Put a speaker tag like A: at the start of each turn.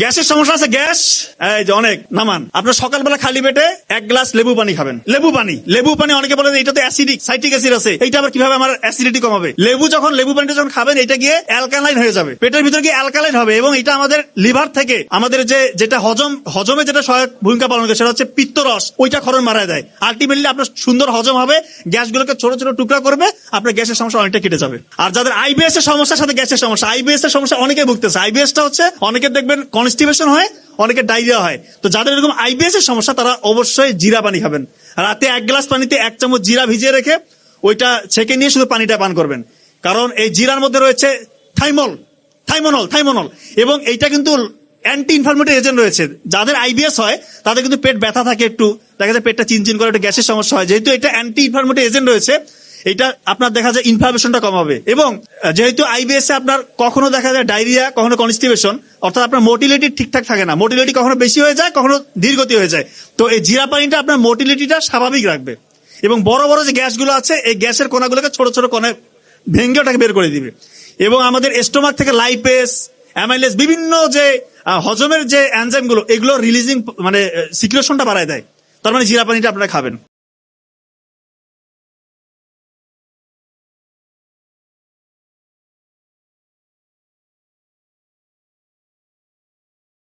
A: গ্যাসের সমস্যা আছে, গ্যাস? এই যে অনেক, নামান। আপনার সকালবেলা খালি পেটে এক গ্লাস লেবু পানি খাবেন। লেবু পানি। লেবু পানি অনেকে বলে যে এটাতে অ্যাসিডিক সাইট্রিক অ্যাসিড আছে। এইটা আবার কীভাবে আমার অ্যাসিডিটি কমাবে? লেবু যখন, লেবু পানিটা যখন খাবেন, এটা গিয়ে অ্যালকালাইন হয়ে যাবে। পেটের ভিতরে গিয়ে অ্যালকালাইন হবে এবং এটা আমাদের লিভার থেকে, আমাদের যে, যেটা হজম, হজমে যেটা সহায়ক ভূমিকা পালন করে, সেটা হচ্ছে পিত্তরস। ওইটা খরণ মারা দেয় আলটিমেটলি আপনার সুন্দর হজম হবে, গ্যাসগুলোকে ছোট ছোট টুকরা করবে, আপনার গ্যাসের সমস্যা অনেকটা কেটে যাবে। আর যাদের আইবিএস এর সমস্যার সাথে গ্যাসের সমস্যা আইবিএস এর সমস্যা অনেকে ভুগতেছে। আইবিএস টা হচ্ছে, অনেকে দেখবেন কনস্টিপেশন হয়, অনেকে ডায়রিয়া হয়। তো যাদের এরকম আইবিএস এর সমস্যা, তারা অবশ্যই জিরা পানি খাবেন। রাতে এক গ্লাস পানিতে এক চামচ জিরা ভিজিয়ে রেখে ওইটা ছেঁকে নিয়ে শুধু পানিটা পান করবেন। কারণ এই জিরার মধ্যে রয়েছে থাইমল, থাইমোনল থাইমোনল। এবং এইটা কিন্তু অ্যান্টি ইনফ্লামেটরি এজেন্ট রয়েছে। যাদের আইবিএস হয়, তাদের কিন্তু পেট ব্যথা থাকে একটু। দেখা যায় পেটটা চিনচিন করে, একটু গ্যাসের সমস্যা হয়। যেহেতু এটা অ্যান্টি ইনফ্লামেটরি এজেন্ট রয়েছে এটা আপনার দেখা যায় ইনফ্লামেশনটা কমাবে এবং যেহেতু আইবিএস এ আপনার কখনো দেখা যায় ডায়রিয়া কখনো কনস্টিপেশন অর্থাৎ আপনার মোটিলিটি ঠিকঠাক থাকে না। মোটিলিটি কখনো বেশি হয়ে যায়, কখনো ধীরগতি হয়ে যায়। তো এই জিরা পানিটা আপনার মোটিলিটিটা স্বাভাবিক রাখবে। এবং বড় বড় যে গ্যাসগুলো আছে, এই গ্যাসের কণাগুলোকে ছোট ছোট কণায় ভেঙে ওটাকে বের করে দিবে। এবং আমাদের স্টোমাক থেকে লাইপেস অ্যামাইলেস বিভিন্ন যে হজমের যে এনজাইমগুলো, এগুলো রিলিজিং মানে সিক্রেশনটা বাড়ায় দেয়। তার মানে জিরা পানিটা আপনারা খাবেন।